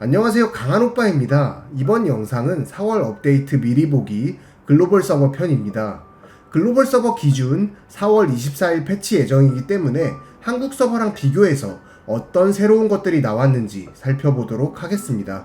안녕하세요 강한오빠입니다. 이번 영상은 4월 업데이트 미리 보기 글로벌 서버 편입니다. 글로벌 서버 기준 4월 24일 패치 예정이기 때문에 한국 서버랑 비교해서 어떤 새로운 것들이 나왔는지 살펴보도록 하겠습니다.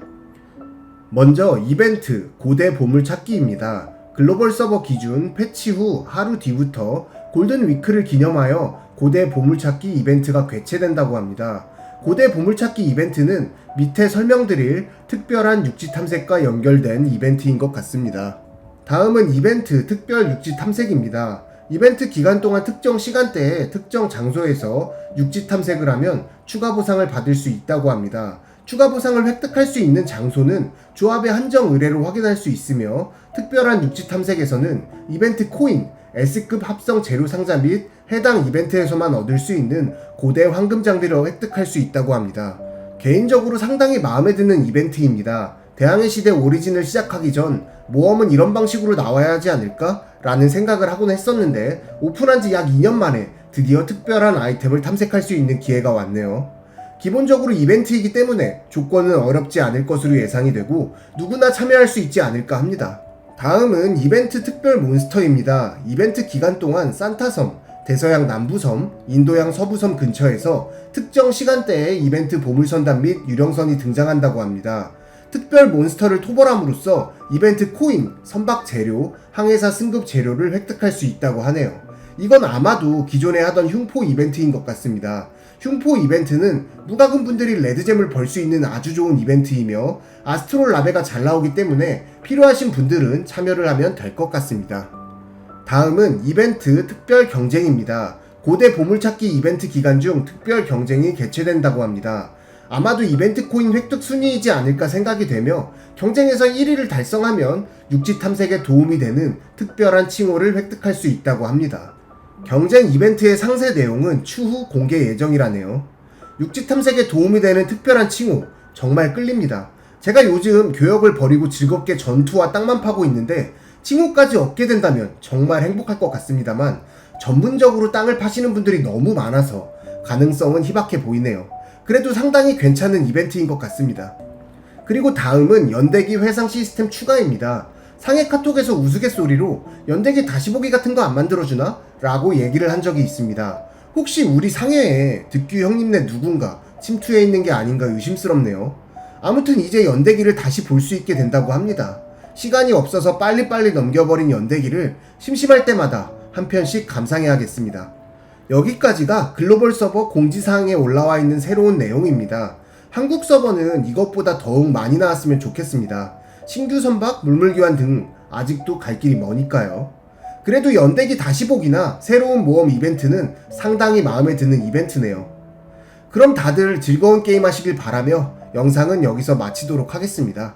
먼저 이벤트 고대 보물찾기입니다. 글로벌 서버 기준 패치 후 하루 뒤부터 골든 위크를 기념하여 고대 보물찾기 이벤트가 개최된다고 합니다. 고대 보물찾기 이벤트는 밑에 설명드릴 특별한 육지 탐색과 연결된 이벤트인 것 같습니다. 다음은 이벤트 특별 육지 탐색입니다. 이벤트 기간 동안 특정 시간대에 특정 장소에서 육지 탐색을 하면 추가 보상을 받을 수 있다고 합니다. 추가 보상을 획득할 수 있는 장소는 조합의 한정 의뢰로 확인할 수 있으며 특별한 육지 탐색에서는 이벤트 코인, S급 합성 재료 상자 및 해당 이벤트에서만 얻을 수 있는 고대 황금 장비를 획득할 수 있다고 합니다. 개인적으로 상당히 마음에 드는 이벤트입니다. 대항해 시대 오리진을 시작하기 전 모험은 이런 방식으로 나와야 하지 않을까? 라는 생각을 하곤 했었는데 오픈한 지 약 2년 만에 드디어 특별한 아이템을 탐색할 수 있는 기회가 왔네요. 기본적으로 이벤트이기 때문에 조건은 어렵지 않을 것으로 예상이 되고 누구나 참여할 수 있지 않을까 합니다. 다음은 이벤트 특별 몬스터입니다. 이벤트 기간 동안 산타섬, 대서양 남부섬, 인도양 서부섬 근처에서 특정 시간대에 이벤트 보물선단 및 유령선이 등장한다고 합니다. 특별 몬스터를 토벌함으로써 이벤트 코인, 선박 재료, 항해사 승급 재료를 획득할 수 있다고 하네요. 이건 아마도 기존에 하던 흉포 이벤트인 것 같습니다. 흉포 이벤트는 무과금 분들이 레드잼을 벌 수 있는 아주 좋은 이벤트이며 아스트롤 라베가 잘 나오기 때문에 필요하신 분들은 참여를 하면 될 것 같습니다. 다음은 이벤트 특별 경쟁입니다. 고대 보물찾기 이벤트 기간 중 특별 경쟁이 개최된다고 합니다. 아마도 이벤트 코인 획득 순위이지 않을까 생각이 되며 경쟁에서 1위를 달성하면 육지 탐색에 도움이 되는 특별한 칭호를 획득할 수 있다고 합니다. 경쟁 이벤트의 상세 내용은 추후 공개 예정이라네요. 육지 탐색에 도움이 되는 특별한 칭호 정말 끌립니다. 제가 요즘 교역을 벌이고 즐겁게 전투와 땅만 파고 있는데 칭호까지 얻게 된다면 정말 행복할 것 같습니다만 전문적으로 땅을 파시는 분들이 너무 많아서 가능성은 희박해 보이네요. 그래도 상당히 괜찮은 이벤트인 것 같습니다. 그리고 다음은 연대기 회상 시스템 추가입니다. 상해 카톡에서 우스갯소리로 연대기 다시 보기 같은 거 안 만들어주나? 라고 얘기를 한 적이 있습니다. 혹시 우리 상해에 득규 형님네 누군가 침투해 있는 게 아닌가 의심스럽네요. 아무튼 이제 연대기를 다시 볼 수 있게 된다고 합니다. 시간이 없어서 빨리빨리 넘겨버린 연대기를 심심할 때마다 한 편씩 감상해야겠습니다. 여기까지가 글로벌 서버 공지사항에 올라와 있는 새로운 내용입니다. 한국 서버는 이것보다 더욱 많이 나왔으면 좋겠습니다. 신규 선박, 물물교환 등 아직도 갈 길이 머니까요. 그래도 연대기 다시 보기나 새로운 모험 이벤트는 상당히 마음에 드는 이벤트네요. 그럼 다들 즐거운 게임 하시길 바라며 영상은 여기서 마치도록 하겠습니다.